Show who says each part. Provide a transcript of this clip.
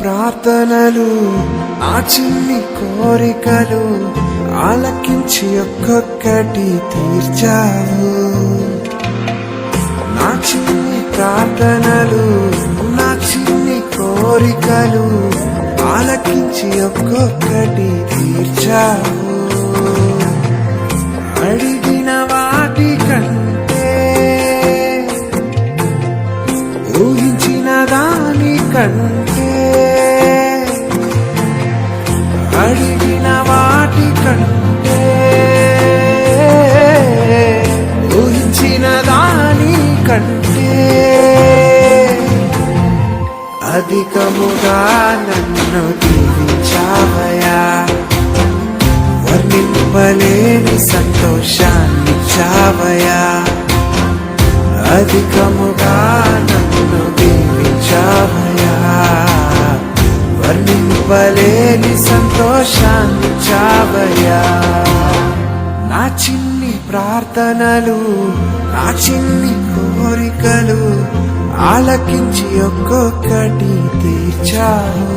Speaker 1: ప్రార్థనలు నా చిన్ని కోరికలు ఆలకించి ఒక్కొక్కటి తీర్చావు. నా చిన్ని ప్రార్థనలు నా చిన్ని కోరికలు ఆలకించి ఒక్కొక్కటి తీర్చావు. అడిగిన కంటే అడిగిన వాటి కంటే ఊహించిన దాని కంటే అధికముగా నన్ను దీవించావయా వర్ణింపలేని సంతోషాన్ని చావయా అధికముగా నన్ను దీవించావయా చెప్పలేని సంతోషాన్ని చావయ్యా. నా చిన్ని ప్రార్థనలు నా చిన్ని కోరికలు ఆలకించి ఒక్కొక్కటి తీర్చావు.